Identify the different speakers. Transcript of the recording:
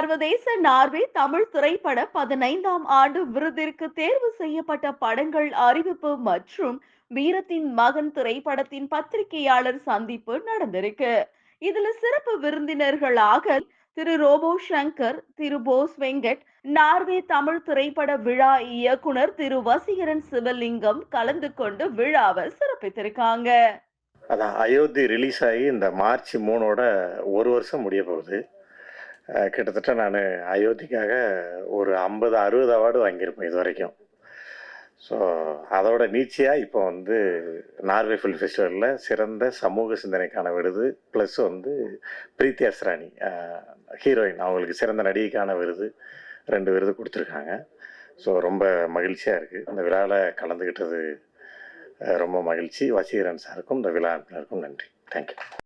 Speaker 1: சர்வதேச நார்வே தமிழ் திரைப்பட பதினைந்தாம் ஆண்டு விருதிற்கு தேர்வு செய்யப்பட்ட படங்கள் அறிவிப்பு மற்றும் வீரத்தின் மகன் திரைப்படத்தின் பத்திரிகையாளர் சந்திப்பு நடந்திருக்கு. இதுல சிறப்பு விருந்தினர்களாக திரு ரோபோ சங்கர் திரு போஸ் வெங்கட் நார்வே தமிழ் திரைப்பட விழா இயக்குனர் திரு வசீகரன் சிவலிங்கம் கலந்து கொண்டு விழாவை சிறப்பித்திருக்காங்க.
Speaker 2: அதான் அயோத்தி ரிலீஸ் ஆகி இந்த மார்ச் மூணோட ஒரு வருஷம் முடிய போகுது. கிட்டத்தட்ட நான் அயோத்திக்காக ஒரு ஐம்பது அறுபது அவார்டு வாங்கியிருப்பேன் இது வரைக்கும். ஸோ அதோட நீச்சியாக இப்போ வந்து நார்வே ஃபில் ஃபெஸ்டிவலில் சிறந்த சமூக சிந்தனைக்கான விருது ப்ளஸ் வந்து பிரீத்தி அஸ்ராணி ஹீரோயின் அவங்களுக்கு சிறந்த நடிகைக்கான விருது ரெண்டு விருது கொடுத்துருக்காங்க. ஸோ ரொம்ப மகிழ்ச்சியாக இருக்குது இந்த விழாவில் கலந்துக்கிட்டது ரொம்ப மகிழ்ச்சி. வசீகரன் சாருக்கும் இந்த விழா அனுப்பினருக்கும் நன்றி. தேங்க்யூ